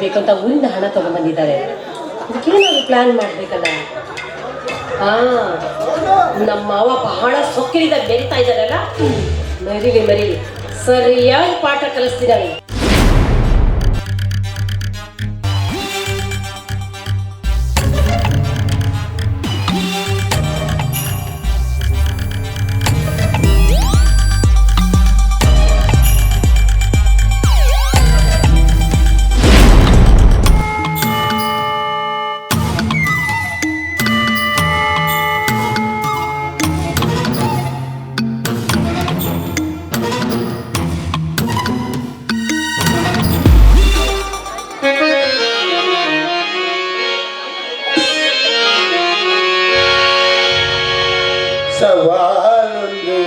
ಸೇನಾ ಅಂತ ಊರಿಂದ ಹಣ ತಗೊಂಡ್ಬಂದಿದ್ದಾರೆ. ಅದಕ್ಕೇನಾದ್ರು ಪ್ಲಾನ್ ಮಾಡ್ಬೇಕಲ್ಲ? ಹಾ ನಮ್ಮ ಮಾವ ಬಹಳ ಸೊಕ್ಕಿನಿಂದ ಬೆರಿತಾ ಇದ್ದಾರಲ್ಲ ಮರಿಲಿ ಮರಿಲಿ, ಸರಿಯಾಗಿ ಪಾಠ ಕಲಿಸ್ತಿದ್ದಾರೆ வாழ்ந்து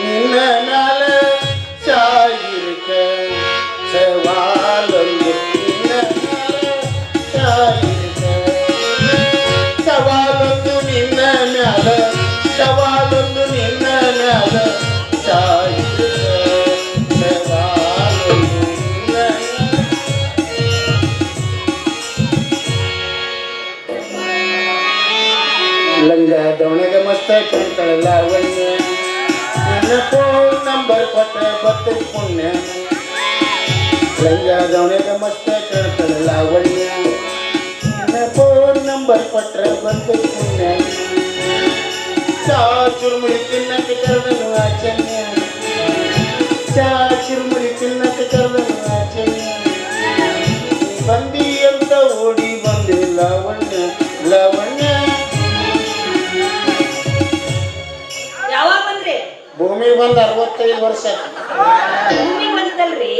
நின்ன நாள சாயிருக்க ಮಸ್ತ ಕಾಣ್ತಾಳಲ್ಲ ಅವಣ್ಣ ನನ್ನ ಫೋನ್ ನಂಬರ್ ಕೊಟ್ಟ ಬಂತು ಪುಣ್ಯ ಚಾ ಚುರುಮುರಿ ತಿನ್ನಕ್ಕೆ ಕರೆದನು ಆಚನ್ಯ ಚಾ ಚುರುಮುರಿ ತಿನ್ನಕ್ಕೆ ಕರೆದನು ಆಚನ್ಯ ಬಂದಿ ಅಂತ ಓಡಿ ಬಂದೆ ಲಾವಣ್ಯ ಲಾವಣ್ಯ. ಭೂಮಿ ಬಂದು ಅರವತ್ತೈದು ವರ್ಷ ಆಯ್ತು. ಊರಿಗೆ ಬಂದದಲ್ರಿ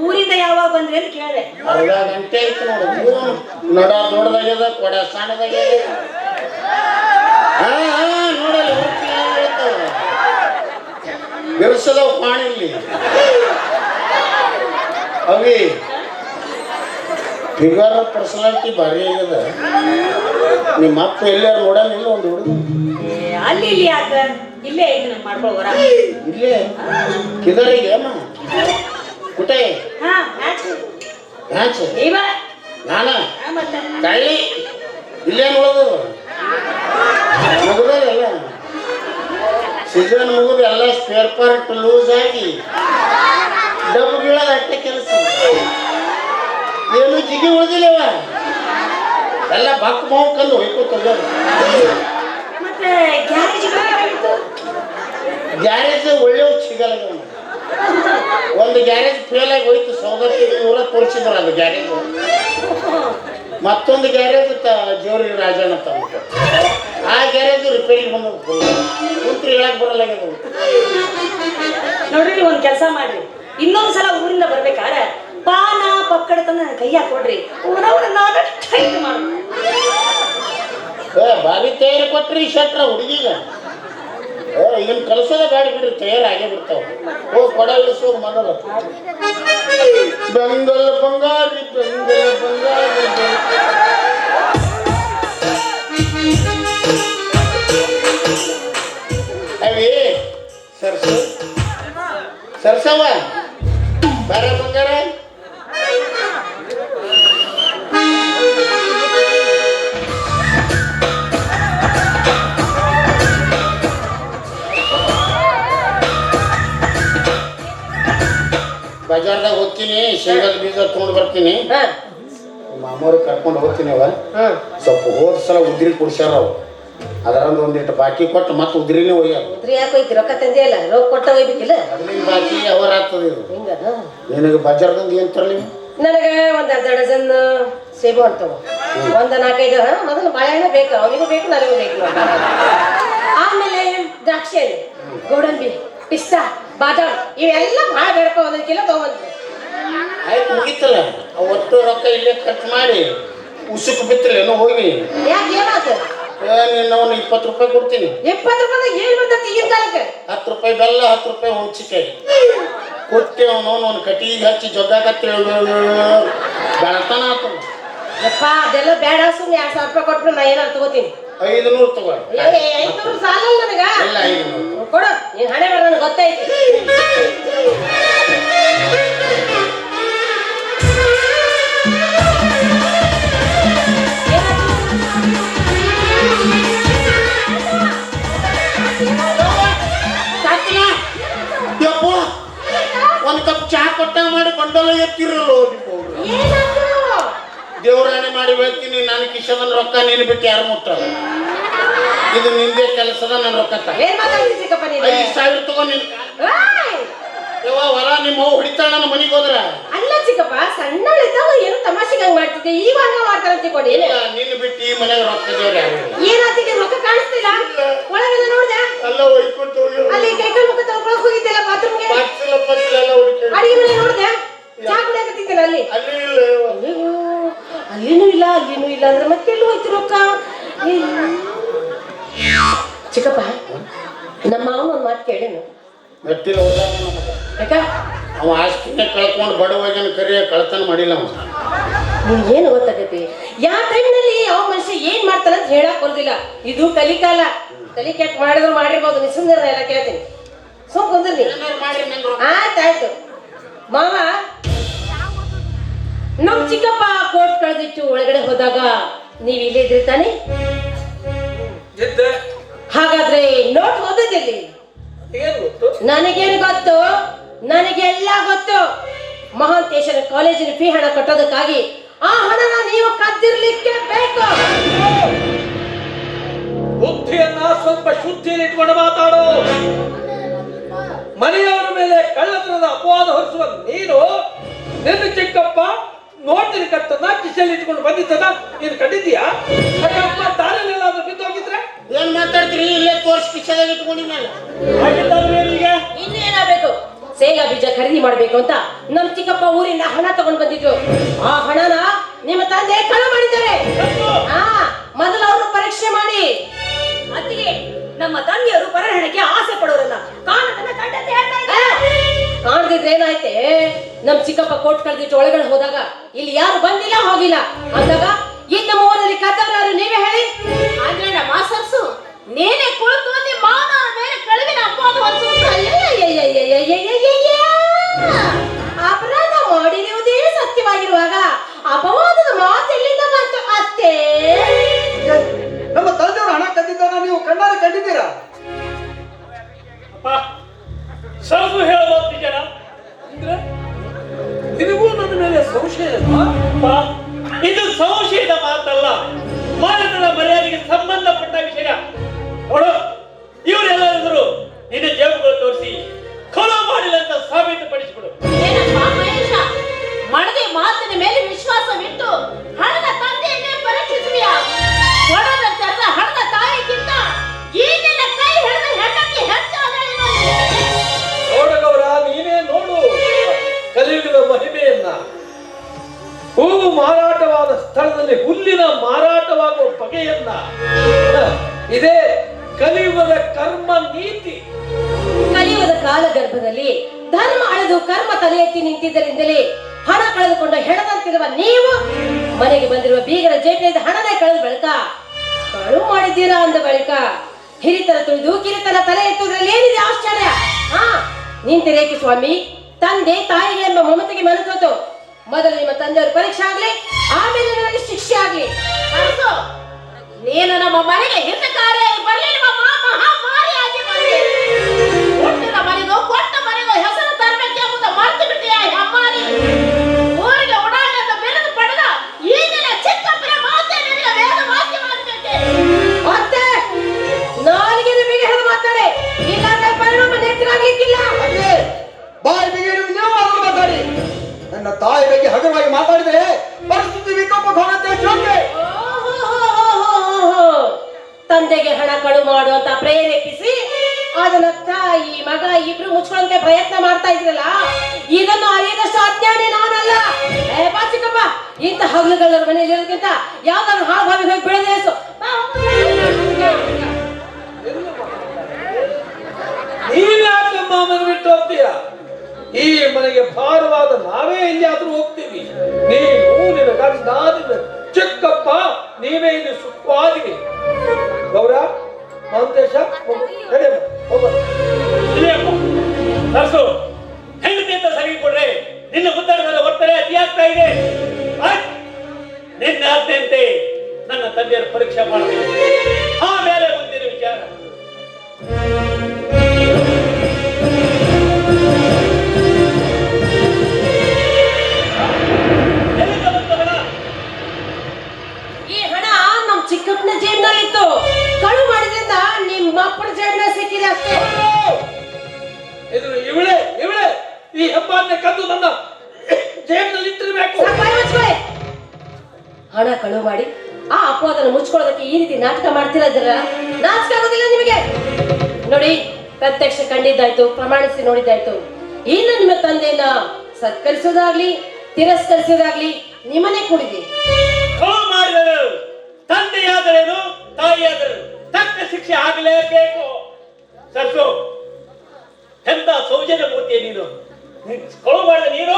ಊರಿಂದ ಯಾವಾಗ ಬಂದ್ರಿ ಅಂತ ಕೇಳಿದೆ. ಅರ್ಧ ಗಂಟೆ ಆಯ್ತು ನೋಡು. ಊರು ನಡ ದೊಡ್ಡದಾಗ್ಯದ ಕೊಡ ಸಣ್ಣದಾಗ್ಯದ ಹಾ ಹಾ ನೋಡಲ್ಲ ಬಿರ್ಸದವ್ ಪಾಣಿ ಇಲ್ಲಿ. ಅವಿ ಫಿಗರ್ ಪರ್ಸನಾಲಿಟಿ ಭಾರಿ ಆಗ್ಯದ. ನಿಮ್ಮ ಅಪ್ಪ ಎಲ್ಲಾರು ನೋಡಲ್ಲ ಒಂದು ಹುಡುಗ? ಅಲ್ಲಿ ಇಲ್ಲಿ ಯಾಕ? ಇಲ್ಲೇ ಐತಿ ನಮ್ ಮಾಡ್ಕೊಳ್ವರ ಇಲ್ಲೇ? ಕಿದರಿಗೆ ಅಮ್ಮ ಕುಟೆ ಹಾ ಮ್ಯಾಚ್ ನೀವ? ನಾನ? ಕಳ್ಳಿ ಇಲ್ಲೇ ನೋಡೋದು ಮುಗಿದಲ್ಲ ಸೀಸನ್ ಮುಗಿದು ಎಲ್ಲ ಸ್ಪೇರ್ ಪಾರ್ಟ್ ಲೂಸ್ ಆಗಿ ಡಬ್ಬು ಬೀಳೋದು ಅಟ್ಟೆ ಕೆಲಸ. ಏನು ಜಿಗಿ ಉಳಿದಿಲ್ಲವ? ಎಲ್ಲ ಬಕ್ ಮಾವು ಕಲ್ಲು ಹೊಯ್ಕೋತ ಹೋಗ್ಯಾರ ಮತ್ತೆ ಗ್ಯಾರೇಜ್ ಬೇಕಾಗಿತ್ತು ಗ್ಯಾರೇಜ್ ಒಳ್ಳೆಯವ್ ಸಿಗಲ್ಲ. ಒಂದು ಗ್ಯಾರೇಜ್ ಫೇಲ್ ಆಗಿ ಹೋಯ್ತು ಸೌದತ್ತಿ ಊರ ತೋರಿಸಿದ್ರು ಅದು ಗ್ಯಾರೇಜ್. ಮತ್ತೊಂದು ಗ್ಯಾರೇಜ್ ತ ಜೋರಿ ರಾಜಣ್ಣ ತಗೊಂಡು ಆ ಗ್ಯಾರೇಜ್ ರಿಪೇರಿ ಬಂದು ಕುಂತ್ರಿ ಹೇಳಕ್ ಬರಲ್ಲ ನೋಡ್ರಿ ಒಂದ್ ಕೆಲಸ ಮಾಡ್ರಿ. ಇನ್ನೊಂದು ಸಲ ಊರಿಂದ ಬರ್ಬೇಕಾದ್ರೆ ಪಾನ ಪಕ್ಕಡ ತಂದು ನನ್ನ ಕೈಯಾಗ ಕೊಡ್ರಿ. ಊರವ್ರ ನಾನು ಟೈಟ್ ಮಾಡು. ಏ ಬಾವಿ ತೇರಿ ಕೊಟ್ರಿ ಶಟ್ರ ಹುಡುಗಿಗ. ಏ ಕಲಸದ ಗಾಡಿ ಬೇಡ ಬಿಡ್ರಿ, ತಯಾರಾಗಿ ಬಿಡ್ತಾವ. ಓ ಕೊಡ ಮೊದಲು ಬೆಂಗಲ್ ಬಂಗಾರಿ ಬೆಂಗಲ್ ಬಂಗಾರಿ ಸರ್ಸವ ಸರ್ಸವ ಬರ ಬಂಗಾರ? ಬಜಾರ್ದಾಗ ಹೋಗ್ತೀನಿ ಶೇಂಗಾದ ಬೀಜ ತೊಗೊಂಡು ಬರ್ತೀನಿ. ಹಾ. ಮಾಮೂರು ಕರ್ಕೊಂಡು ಹೋಗ್ತೀನಿ ಅವ. ಹಾ. ಸ್ವಲ್ಪ ಹೋದ ಸಲ ಉದ್ರಿ ಕುಡ್ಸ್ಯಾರ ಅವು. ಅದರಂದು ಒಂದಿಟ್ಟು ಬಾಕಿ ಕೊಟ್ಟು ಮತ್ತೆ ಉದ್ರಿನೇ ಒಯ್ಯಾರ. ಉದ್ರಿ ಯಾಕೆ ಹೋಯ್ತಿ ರೊಕ್ಕ ತಂದೆ ಇಲ್ಲ. ರೊಕ್ಕ ಕೊಟ್ಟ ಹೋಗ್ಬೇಕಿಲ್ಲ ಅದ್ರಿಂದ ಬಾಕಿ ಅವರ ಆಗ್ತದೆ ಇದು. ಹಿಂಗ ನಿನಗೆ ಬಜಾರ್ದಂದು ಏನು ತರಲಿ? ನನಗೆ ಒಂದು ಅರ್ಧ ಡಜನ್ ಸೇಬು ಅಂತವು ಒಂದು ನಾಲ್ಕೈದು ಹಾ ಮೊದಲು ಬಾಳೆಹಣ್ಣು ಬೇಕು ಅವನಿಗೂ ಬೇಕು ನನಗೂ ಬೇಕು ನೋಡಿ. ಆಮೇಲೆ ದ್ರಾಕ್ಷಿ ಗೋಡಂಬಿ ಪಿಸ್ತಾ. ಬಾದಾಮ್. ಇವೆಲ್ಲ ಭಾಳ ಬೇಡಪ್ಪ ಒಂದೊಂದು ಕಿಲೋ ತಗೊಂಡ್ರಿ ಆಯ್ತು ಮುಗಿತಲ್ಲ. ಆ ಒಟ್ಟು ರೊಕ್ಕ ಇಲ್ಲೇ ಖರ್ಚು ಮಾಡಿ ಉಸುಕು ಬಿತ್ತಲ್ಲ ಏನೋ ಹೋಗಿ ಯಾಕೆ ಏನಾಯ್ತು? ಏ ನಿನ್ನ ಅವ್ನು ಇಪ್ಪತ್ತು ರೂಪಾಯಿ ಕೊಡ್ತೀನಿ. ಇಪ್ಪತ್ತು ರೂಪಾಯಿ ಏನು ಬರ್ತೈತಿ ಈಗಿನ ಕಾಲಕ್ಕೆ? ಹತ್ತು ರೂಪಾಯಿ ಬೆಲ್ಲ ಹತ್ತು ರೂಪಾಯಿ ಹುಣ್ಚಿಕಾಯಿ ಕೊಟ್ಟೆ ಅವನು ಒಂದು ಕಟ್ಟಿಗೆ ಹಚ್ಚಿ ಜೊಗ್ಗಾಕತ್ತೇಳಿ ಬೆಳತನ ಆತ ಅಪ್ಪ ಅದೆಲ್ಲ ಬೇಡ ಸುಮ್ಮನೆ ಎರಡು ಸಾವಿರ ರೂಪಾಯಿ ಕೊಟ್ಬಿಟ್ಟು ನಾ ಏನಾರು ತಗೋತೀನಿ. ಐದುನೂರು ತಗೋ. ಏ ಸಾಲ ನನಗೆ ನನಗ? ಇಲ್ಲ ಐದುನೂರು ಕೊಡು. ನೀನ್ ಹಣೆ ಗೊತ್ತೈತಿ. ಒಂದು ಕಪ್ ಚಹಾ ಕೊಟ್ಟ ಮಾಡಿ ಕೊಂಡಲ್ಲ ಎತ್ತಿರಲ್ಲ ನೀವು ಮಾಡಿ ಹೇಳ್ತೀನಿ ನಾನು ಕಿಶನ್ ರೊಕ್ಕ ನೀನು ಬಿಟ್ಟು ಯಾರು ಮುಟ್ಟಾರ ಇದು ನಿಂದೆ ಕೆಲಸದ ನನ್ನ ರೊಕ್ಕ ಏನ್ ನೀನು? ಐದು ಸಾವಿರ ತಗೊಂಡು ನಿನ್! ಯವ್ವ ಹೊಲ ನಿಮ್ಮ ಅವ್ವ ಹೊಡಿತಾಳ ನನ್ನ ಮನೆಗೆ ಹೋದ್ರ? ಅಲ್ಲ ಚಿಕ್ಕಪ್ಪ ಸಣ್ಣಳಿದ್ದಾಗ ಏನು ತಮಾಷೆಗೆ ಹಂಗ್ ಮಾಡ್ತಿದ್ದೆ? ಮಾಡ್ತಾರ ಇಲ್ಲ ನಿನ್ನ ಬಿಟ್ಟು ಈ ಮನೆಗೆ ರೊಕ್ಕ ದೇವ್ರ ರೊಕ್ಕ ಕಾಣಿಸ್ತಿಲ್ಲ? ಒಳಗೆಲ್ಲ ನೋಡ್ದೆ? ಅಲ್ಲ ಹೋಗಿ. ಅಲ್ಲಿ ಕೈಕಾಲು ಮುಖ ತೊಳ್ಕೊಳಕ್ ಹೋಗಿದ್ದೆಲ್ಲ ಬಾತ್ರೂಮ್ಗೆ ಪಚ್ಚಲ ಪಚ್ಚಲ ಎಲ್ಲ ಹುಡುಕಿ ಅಡಿಗೆ ಮನೆ ನೋಡ್ದೆ? ಚಾ ಕುಡಿಯಕತ್ತಿದ್ದಲ್ಲ ಅಲ್ಲಿ? ಅಲ್ಲಿ ಇಲ್ಲ. ಅಯ್ಯೋ ಅಲ್ಲಿನೂ ಇಲ್ಲ ಅಲ್ಲಿನೂ ಇಲ್ಲ ಅಂದ್ರೆ ಮತ್ತೆ ಎಲ್ಲಿ ಹೋಯ್ತು ರೊಕ್ಕ. ಚಿಕ್ಕಪ್ಪ ನಮ್ಮ ಮಾವನ ಒಂದು ಮಾತು ಕೇಳೇನು ಮೆಟ್ಟಿಲ ಯಾಕ? ಅವ ಆಸ್ತಿನ ಕಳ್ಕೊಂಡು ಬಡವಗನ ಕರಿಯ ಕಳ್ತನ ಮಾಡಿಲ್ಲ ಅವ. ನಿಮ್ಗೆ ಏನು ಗೊತ್ತಾಗೈತಿ ಯಾವ ಟೈಮ್ನಲ್ಲಿ ಅವ ಮನುಷ್ಯ ಏನ್ ಮಾಡ್ತಾರ ಅಂತ ಹೇಳಕ್ ಬರೋದಿಲ್ಲ ಇದು ಕಲಿಕಾಲ. ಕಲಿಕೆ ಮಾಡಿದ್ರು ಮಾಡಿರ್ಬೋದು ನಿಸಂದರ ಎಲ್ಲ ಕೇಳ್ತೀನಿ. ಸುಮ್ ಕುಂದ್ರಿ ಆಯ್ತಾಯ್ತು ಮಾವ? ನಮ್ ಚಿಕ್ಕಪ್ಪ ಕೋರ್ಟ್ ಕಳೆದಿಟ್ಟು ಒಳಗಡೆ ಹೋದಾಗ ನೀವ್ ಇಲ್ಲೇ ಇದ್ರಿ ತಾನೆ? ಹಾಗಾದ್ರೆ ನೋಟ್ ಓದೋದಿಲ್ಲಿ? ಗೊತ್ತು? ನನಗೇನು ಗೊತ್ತು? ನನಗೆಲ್ಲ ಗೊತ್ತು. ಮಹಾಂತೇಶನ ಕಾಲೇಜಿನ ಫೀ ಹಣ ಕಟ್ಟೋದಕ್ಕಾಗಿ ಆ ಹಣನ ನೀವು ಕದ್ದಿರ್ಲಿಕ್ಕೆ ಬೇಕು. ಬುದ್ಧಿಯನ್ನ ಸ್ವಲ್ಪ ಶುದ್ಧಿಯಲ್ಲಿ ಇಟ್ಕೊಂಡು ಮಾತಾಡು. ಮನೆಯವರ ಮೇಲೆ ಕಳ್ಳತನದ ಅಪವಾದ ಹೊರಿಸುವ ನೀನು ನಿನ್ನ ಚಿಕ್ಕಪ್ಪ ನೋಡ್ತೀನಿ ಕಟ್ಟದ ಕಿಸೆಯಲ್ಲಿ ಇಟ್ಕೊಂಡು ಬಂದಿದ್ದದ ನೀನು ಕಂಡಿದ್ದೀಯಾ? ಅಕ್ಕಪ್ಪ ಬಿದ್ದು ಹೋಗಿದ್ರೆ? ಏನ್ ಮಾತಾಡ್ತೀರಿ? ಇಲ್ಲೇ ತೋರ್ಸ್ ಹಾಗಿದ್ದಾದ್ರೆ ಈಗ? ಇನ್ನೇನಾಗಬೇಕು? ಶೇಂಗಾ ಬೀಜ ಖರೀದಿ ಮಾಡ್ಬೇಕು ಅಂತ ನಮ್ ಚಿಕ್ಕಪ್ಪ ಊರಿಂದ ಹಣ ತಗೊಂಡ್ ಬಂದಿದ್ರು. ಆ ಹಣನ ನಿಮ್ಮ ತಂದೆ ಕಳ ಮಾಡಿದ್ದಾರೆ. ಹಾ ಮೊದಲು ಅವರು ಪರೀಕ್ಷೆ ಮಾಡಿ. ಅತ್ತಿಗೆ ನಮ್ಮ ತಂದೆಯವರು ಪರಹಣಕ್ಕೆ ಆಸೆ ಪಡೋರಲ್ಲ. ಏನಾಯ್ತೆ ನಮ್ ಚಿಕ್ಕಪ್ಪ ಕೋಟ್ ಕಳ್ದಿಟ್ಟು ಒಳಗಡೆ ಹೋದಾಗ ಇಲ್ಲಿ ಯಾರು ಬಂದಿಲ್ಲ, ಹೋಗಿಲ್ಲ. ಅಂದಾಗ, ಇನ್ನು ಮೂವರಲ್ಲಿ ಕಥವರಾರು ನೀವೇ ಹೇಳಿ. ಅಂದ್ರೆ ನಮ್ಮ ಮಾಸರ್ಸು ನೀನೆ ಕುಳಿತು ಅಂದಿ ಮಾವನ ಮೇಲೆ ಕಳುವಿನ ಅಪವಾದ ಅಪರಾಧ ಮಾಡಿರುವುದೇ ಸತ್ಯವಾಗಿರುವಾಗ ಅಪವಾದದ ಮಾತು ಎಲ್ಲಿಂದ ಬಂತು ಅತ್ತೆ ನಮ್ಮ ತಂದೆಯವರು ಹಣ ಕದ್ದಿದ್ದಾನ ನೀವು ಕಣ್ಣಾರೆ ಕಂಡಿದ್ದೀರಾ ಅಪ್ಪ ಸರದು ಹೇಳೋದು ನಿಜನಾ ಅಂದ್ರೆ ನಿನಗೂ ನನ್ನ ಮೇಲೆ ಸಂಶಯ ಇದು. ಸಂಶಯದ ಮಾತಲ್ಲ. ಮಾನವನ ಮರ್ಯಾದೆಗೆ ಸಂಬಂಧಪಟ್ಟ ವಿಷಯ. ನೋಡು ಇವರೆಲ್ಲರೂ ನಿನ್ನ ಜೇಬುಗಳು ತೋರಿಸಿ ಕೊಲ ಮಾಡಿಲ್ಲ ಅಂತ ಸಾಬೀತುಪಡಿಸಿಬಿಡು ಮಡದಿ ಮಾತಿನ ಮೇಲೆ ವಿಶ್ವಾಸವಿಟ್ಟು ಹಣದ ತಂದೆಯನ್ನೇ ಪರೀಕ್ಷಿಸುವಿಯಾ? ಒಡದ ತೆರೆದ ಹಣದ ತಾಯಿಗಿಂತ ಈಗಿನ ಹೂವು ಮಾರಾಟವಾದ ಸ್ಥಳದಲ್ಲಿ ಹುಲ್ಲಿನ ಮಾರಾಟವಾಗುವ ಬಗೆಯನ್ನ ಇದೇ ಕಲಿಯುಗದ ಕರ್ಮ ನೀತಿ. ಕಲಿಯುಗದ ಕಾಲ ಗರ್ಭದಲ್ಲಿ ಧರ್ಮ ಅಳೆದು ಕರ್ಮ ತಲೆ ಎತ್ತಿ ನಿಂತಿದ್ದರಿಂದಲೇ ಹಣ ಕಳೆದುಕೊಂಡ ಹೆಣದಂತಿರುವ ನೀವು ಮನೆಗೆ ಬಂದಿರುವ ಬೀಗರ ಜೇಬಿನಿಂದ ಹಣನೇ ಕಳೆದ ಬಳಿಕ, ಕಳು ಮಾಡಿದ್ದೀರಾ? ಅಂದ ಬಳಿಕ, ಹಿರಿತನ ತುಳಿದು ಕಿರಿತನ ತಲೆ ಎತ್ತುವುದರಲ್ಲಿ ಏನಿದೆ ಆಶ್ಚರ್ಯ? ಹಾ ನಿಂತಿರೇಕೆ ಸ್ವಾಮಿ, ತಂದೆ ತಾಯಿಗೆ ಎಂಬ ಮಮತೆಗೆ ಮನಸೋತು ಮೊದಲು ನಿಮ್ಮ ತಂದೆಯವರು ಪರೀಕ್ಷೆ ಆಗ್ಲಿ, ಆಮೇಲೆ ನನಗೆ ಶಿಕ್ಷೆ ಆಗ್ಲಿ. ನೀನು ನಮ್ಮ ಮನೆಗೆ ಹಿಂದಕಾರೆ ಮಹಾಮಾರಿಯಾಗಿ ಬಂದೆ. ಹುಟ್ಟಿದ ಮನೆಗೂ ಕೊಟ್ಟ ಮನೆಗೂ ಹೆಸರು ತರಬೇಕೆಂಬುದು ಮರ್ತು ಬಿಟ್ಟಿಯ ಹೆಮ್ಮಾರಿ ಹೋಗ್ತೀಯ ಈ ಮನೆಗೆ ಭಾರವಾದ ನಾವೇ ಎಲ್ಲಿಯಾದ್ರೂ ಹೋಗ್ತೀವಿ. ನೀನು ನಿನ್ನ ಗಂಡ ನಿನ್ನ ಚಿಕ್ಕಪ್ಪ, ನೀವೇ ಇಲ್ಲಿ ಸುಖವಾಗಿರಿ. ಗೌರ ಮಹಂತೇಶ. ನರ್ಸು, ಹೆಂಡತಿ ಅಂತ ಸರಿ ಕೊಡ್ರೆ ನಿನ್ನ ಉದ್ದಾರದ ಒತ್ತಡ ಅತಿಯಾಗ್ತಾ ಇದೆ? ನಿನ್ನ ಆದ್ಯಂತೆ ನನ್ನ ತಂದೆಯರ ಪರೀಕ್ಷೆ ಮಾಡ್ತೀನಿ ಆಮೇಲೆ ಮುಂದಿನ ವಿಚಾರ. ಕಂಡಿದ್ದಾಯ್ತು ಪ್ರಮಾಣಿಸಿ ನೋಡಿದ್ದಾಯ್ತು. ಇನ್ನು ನಿಮ್ಮ ತಂದೆಯನ್ನ ಸತ್ಕರಿಸೋದಾಗ್ಲಿ ತಿರಸ್ಕರಿಸೋದಾಗ್ಲಿ ನಿಮ್ಮನೆ ಕೂಡಿದೆ. ತಂದೆಯಾದರೇನು ತಾಯಿಯಾದರು ತಕ್ಕ ಶಿಕ್ಷೆ ಆಗಲೇಬೇಕು. ಸರ್ಸು ಎಂತ ಸೌಜನ್ಯ ಮೂರ್ತಿಯ ನೀನು. ಕೊಳು ಮಾಡಿದ ನೀನು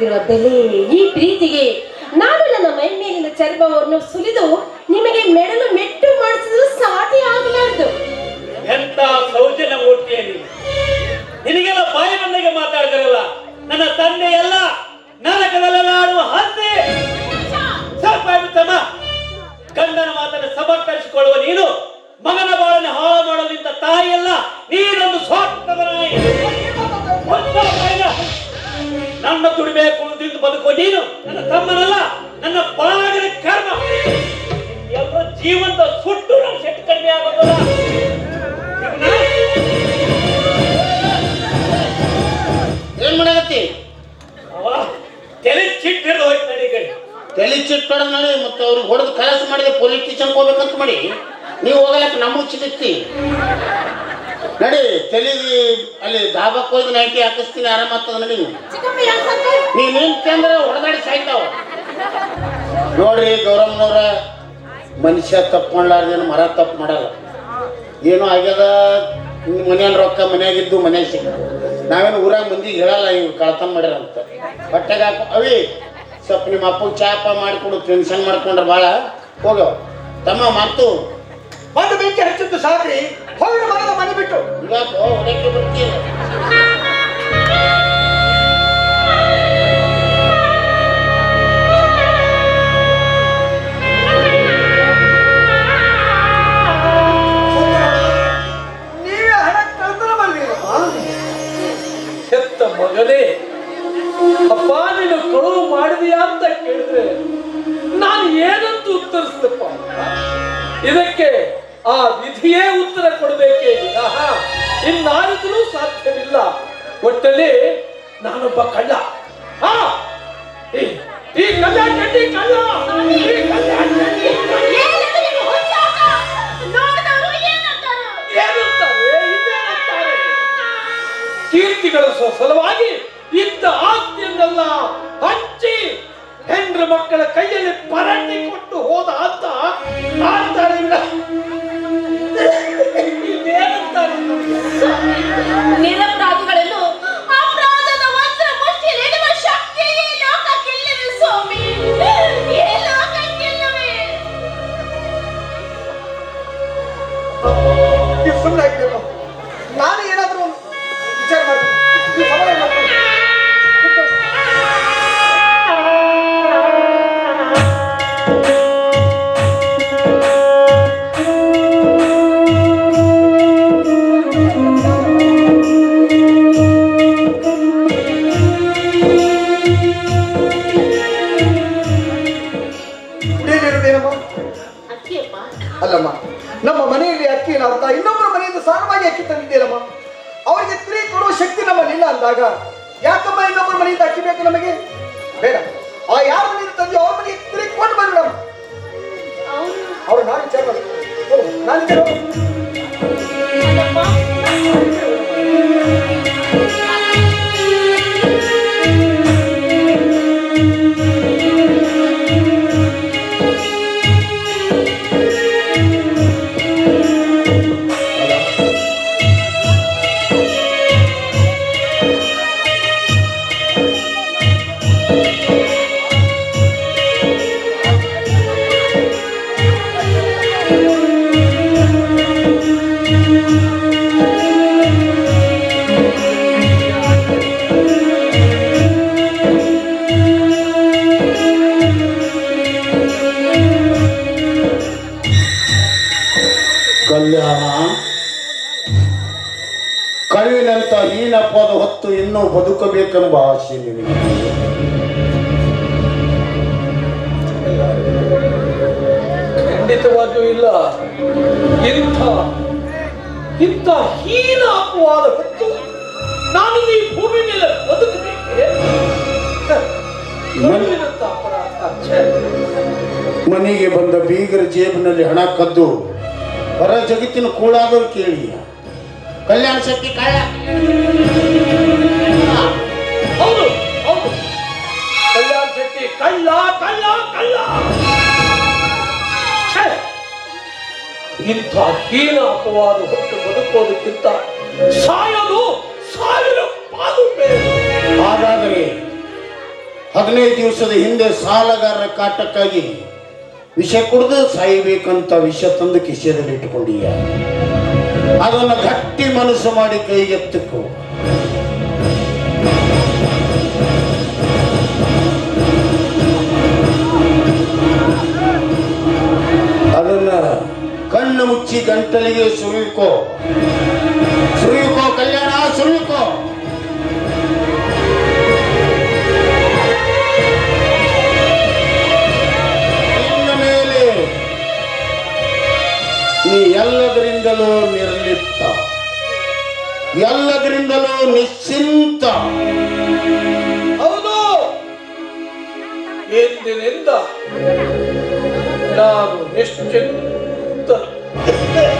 ನೀವು ಬೆಲೆ ಈ ಪ್ರೀತಿಗೆ ನಾನು ನನ್ನ ಮೈ ಮೇಲಿನ ಚರ್ಮವನ್ನು ಸುಲಿದು ಕಲಸ ಮಾಡಿದೆ ಪೊಲೀಸ್ ಸ್ಟೇಷನ್ ಹೋಗ್ಬೇಕಂತ ಮಾಡಿ. ನೀವು ಹೋಗಲಕ್ಕ ನಮ್ಮ ಸಿಗತ್ತಿ ನಡಿ ತಲೆ ಅಲ್ಲಿ ಧಾಬಕ್ ಹೋಗಿ ನೈಟಿ ಹಾಕಿಸ್ತೀನಿ ಆರಾಮ ಆಗ್ತದ ನಡಿ ನೀನ್. ತಂದ್ರೆ ಹೊಡೆದಾಡಿ ಸಾಯ್ತಾವ? ನೋಡ್ರಿ ಗೌರಮ್ಮನವ್ರ ಮನುಷ್ಯ ತಪ್ಪು ಮಾಡ್ಲಾರ್ದೇನು ಮರ ತಪ್ಪು ಮಾಡಲ್ಲ. ಏನೋ ಆಗ್ಯದ ಮನೆಯ ರೊಕ್ಕ ಮನೆಯಾಗಿದ್ದು ಮನ್ಯಾಗ ಸಿಕ್ಕ ನಾವೇನು ಊರಾಗ ಮಂದಿ ಹೇಳಲ್ಲ ಇವ್ರು ಕಳ್ತನ ಮಾಡ್ಯಾರ ಅಂತ ಹೊಟ್ಟೆಗೆ ಹಾಕೋ ಅವಿ. ಸ್ವಲ್ಪ ನಿಮ್ಮ ಅಪ್ಪಗೆ ಚಾಪ ಮಾಡಿಕೊಡು ಟೆನ್ಷನ್ ಮಾಡ್ಕೊಂಡ್ರೆ ಭಾಳ ಹೋಗೋ ತಮ್ಮ ಮಾತು ಒಂದು ಬೆಂಕಿ ಹಚ್ಚಿದ್ದು ಸಾಕ್ರಿ, ಹೋಗಿ ಬಂದು ಮನೆ ಬಿಟ್ಟು ಇಲ್ಲ ಹೋಗಿ ಬರ್ತೀಯ? ಅಂದಾಗ ಯಾಕಮ್ಮ ಇನ್ನೊಬ್ಬರ ಮನೆಯಿಂದ ಅಕ್ಕಿ ಬೇಕು ನಮಗೆ? ಬೇಡ. ಆ ಯಾರ ಮನೆಯಿಂದ ತಂದೆ ಅವ್ರ ಮನೆಗೆ ಸ್ತ್ರೀ ಕೊಟ್ಟು ಬಂದ್ಬಿಡಮ್ಮ ಅವ್ರು ನಾನು ವಿಚಾರ ನಾನು ಬದುಕಬೇಕೆಂಬ ಆಸೆ ನಿನಗೆ ಖಂಡಿತವಾಗಿಯೂ ಇಲ್ಲ. ಇಂಥ ಇಂಥ ಹೀನ ಅಪವಾದ ಹೊತ್ತು ನಾನು ಈ ಭೂಮಿ ಮೇಲೆ ಬದುಕಬೇಕೆ. ಮನೆಗೆ ಬಂದ ಬೀಗರ ಜೇಬಿನಲ್ಲಿ ಹಣ ಕದ್ದು ಹೊರ ಜಗತ್ತಿನ ಕೂಳಾದವ್ರು ಕೇಳಿ ಕಲ್ಯಾಣ ಶಕ್ತಿ ಕಾಳ ಕಲ್ಲ ಕಲ್ಲ ಕಳ್ಳ ಇಂಥ ಹೀನ ಅಪವಾದ ಬದುಕೋದಕ್ಕಿಂತ ಸಾಯಲು ಸಾವಿರ ಪಾಲು ಹಾಗಾದರೆ ಹದಿನೈದು ದಿವಸದ ಹಿಂದೆ ಸಾಲಗಾರರ ಕಾಟಕ್ಕಾಗಿ ವಿಷ ಕುಡಿದು ಸಾಯಬೇಕಂತ ವಿಷ ತಂದು ಕಿಸೆಯಲ್ಲಿ ಇಟ್ಟುಕೊಂಡೀಯ ಅದನ್ನು ಗಟ್ಟಿ ಮನಸ್ಸು ಮಾಡಿ ಕೈಗೆತ್ತಕ್ಕೋ ಗಂಟಲಿಗೆ ಸುರಿಯುಕೋ. ಸುರಿಯುಕೋ, ಕಲ್ಯಾಣ, ಸುರಿಯುಕೋ. ಇನ್ನು ಮೇಲೆ ನೀ ಎಲ್ಲದರಿಂದಲೂ ನಿರ್ಲಿಪ್ತ. ಎಲ್ಲದರಿಂದಲೂ ನಿಶ್ಚಿಂತ. ಹೌದು. ಎಂದಿನಿಂದ ನಾನು ನಿಶ್ಚಿಂತ. Yeah.